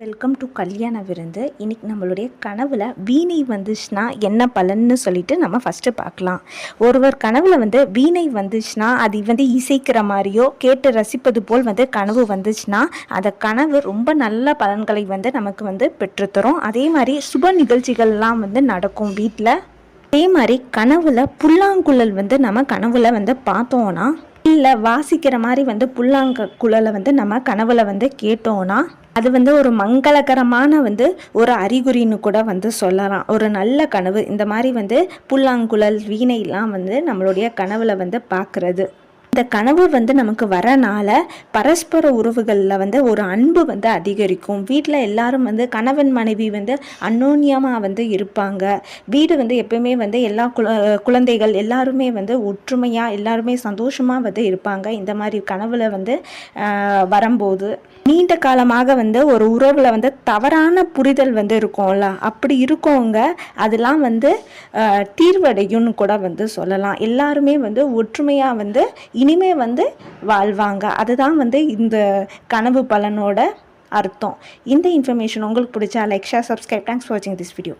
Welcome to கல்யாண விருந்து இன்னைக்கு நம்மளுடைய கனவுல வீணை வந்துச்சுன்னா என்ன பலன்னு சொல்லிட்டு நம்ம ஃபஸ்ட்டு பார்க்கலாம் ஒருவர் கனவுல வந்து வீணை வந்துச்சுன்னா அது வந்து இசைக்கிற மாதிரியோ கேட்டு ரசிப்பது போல் வந்து கனவு வந்துச்சுன்னா அந்த கனவு ரொம்ப நல்ல பலன்களை வந்து நமக்கு வந்து பெற்றுத்தரும் அதே மாதிரி சுப நிகழ்ச்சிகள்லாம் வந்து நடக்கும் வீட்டில் அதே மாதிரி கனவுல புல்லாங்குழல் வந்து நம்ம கனவுல வந்து பார்த்தோன்னா இல்லை வாசிக்கிற மாதிரி வந்து புல்லாங்க குழலை வந்து நம்ம கனவுல வந்து கேட்டோன்னா அது வந்து ஒரு மங்களகரமான வந்து ஒரு அறிகுறின்னு கூட வந்து சொல்லலாம். ஒரு நல்ல கனவு. இந்த மாதிரி வந்து புல்லாங்குழல் வீணையெல்லாம் வந்து நம்மளுடைய கனவுல வந்து பார்க்குறது. இந்த கனவு வந்து நமக்கு வரனால பரஸ்பர உறவுகளில் வந்து ஒரு அன்பு வந்து அதிகரிக்கும். வீட்டில் எல்லாரும் வந்து கணவன் மனைவி வந்து அன்னோன்யமாக வந்து இருப்பாங்க. வீடு வந்து எப்பயுமே வந்து எல்லா குழ குழந்தைகள் எல்லாருமே வந்து ஒற்றுமையாக எல்லாருமே சந்தோஷமாக வந்து இருப்பாங்க. இந்த மாதிரி கனவுல வந்து வரும்போது. நீண்ட காலமாக வந்து ஒரு உறவில் வந்து தவறான புரிதல் வந்து இருக்கும்ல? அப்படி இருக்கவங்க அதெல்லாம் வந்து தீர்வடையும்னு கூட வந்து சொல்லலாம். எல்லாருமே வந்து ஒற்றுமையாக வந்து இனிமே வந்து வாழ்வாங்க. அதுதான் வந்து இந்த கனவு பலனோட அர்த்தம். இந்த இன்ஃபர்மேஷன் உங்களுக்கு பிடிச்சா like share subscribe thanks for வாட்சிங் திஸ் வீடியோ